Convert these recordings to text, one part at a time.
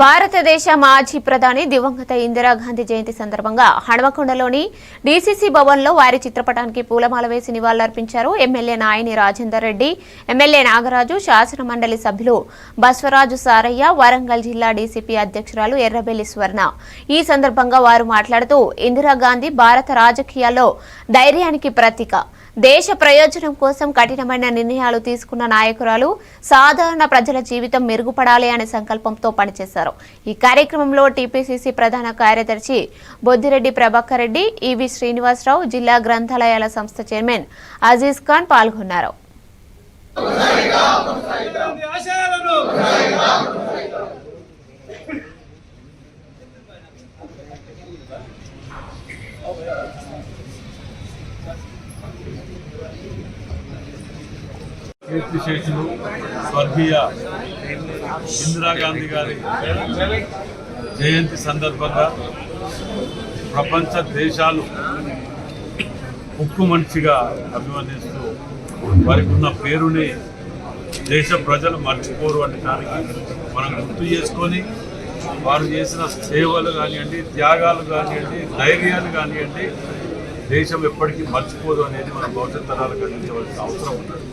భారతదేశ మాజీ ప్రధాని దివంగత ఇందిరాగాంధీ జయంతి సందర్భంగా హణవకొండలోని డీసీసీ భవన్లో వారి చిత్రపటానికి పూలమాల వేసి నివాళులర్పించారు ఎమ్మెల్యే నాయని రాజేందర్ రెడ్డి ఎమ్మెల్యే నాగరాజు శాసన మండలి సభ్యులు బస్వరాజు సారయ్య వరంగల్ జిల్లా డీసీపీ అధ్యక్షురాలు ఎర్రబెల్లి స్వర్ణ. ఈ సందర్భంగా వారు మాట్లాడుతూ ఇందిరాగాంధీ భారత రాజకీయాల్లో ధైర్యానికి ప్రతీక. దేశ ప్రయోజనం కోసం కఠినమైన నిర్ణయాలు తీసుకున్న నాయకురాలు సాధారణ ప్రజల జీవితం మెరుగుపడాలి అనే సంకల్పంతో పనిచేశారు. ఈ కార్యక్రమంలో టీపీసీసీ ప్రధాన కార్యదర్శి బొద్దిరెడ్డి ప్రభాకర్ రెడ్డి ఈవి శ్రీనివాసరావు జిల్లా గ్రంథాలయాల సంస్థ చైర్మన్ అజీజ్ ఖాన్ పాల్గొన్నారు. కీర్తిశేషులు స్వర్గీయ ఇందిరాగాంధీ గారి జయంతి సందర్భంగా ప్రపంచ దేశాలు ఉక్కు మనిషిగా అభివర్ణిస్తూ వారికి ఉన్న పేరుని దేశ ప్రజలు మర్చిపోరు అనే దానికి మనం గుర్తు చేసుకొని వారు చేసిన సేవలు కానివ్వండి త్యాగాలు కానివ్వండి ధైర్యాలు కానివ్వండి దేశం ఎప్పటికీ మర్చిపోదు అనేది మన భవిష్యత్ తరాలకు అందించవలసిన అవసరం ఉన్నది.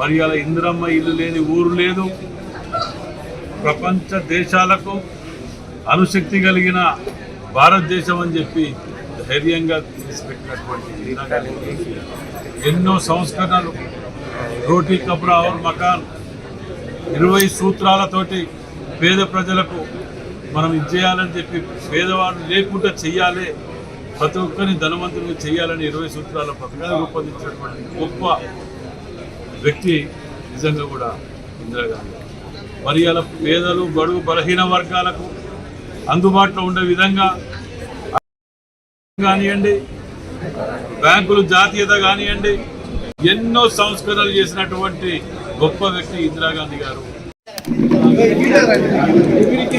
మరి అలా ఇందిరమ్మ ఇల్లు లేని ఊరు లేదు. ప్రపంచ దేశాలకు అనుశక్తి కలిగిన భారతదేశం అని చెప్పి ధైర్యంగా తీసిపెట్టినటువంటి ఇందిరాగాంధీ ఎన్నో సంస్కరణలు. రోటీ కబ్రా ఔర్ మకాన్ ఇరవై సూత్రాలతోటి పేద ప్రజలకు మనం ఇది చేయాలని చెప్పి పేదవాళ్ళు లేకుండా చెయ్యాలి ప్రతి ఒక్కరిని ధనవంతుని చేయాలని ఇరవై సూత్రాల పథకాన్ని రూపొందించినటువంటి గొప్ప వ్యక్తి నిజంగా కూడా ఇందిరాగాంధీ మరి అలా పేదలు బడుగు బలహీన వర్గాలకు అందుబాటులో ఉండే విధంగా కానివ్వండి బ్యాంకులు జాతీయత కానివ్వండి ఎన్నో సంస్కరణలు చేసినటువంటి గొప్ప వ్యక్తి ఇందిరాగాంధీ గారు.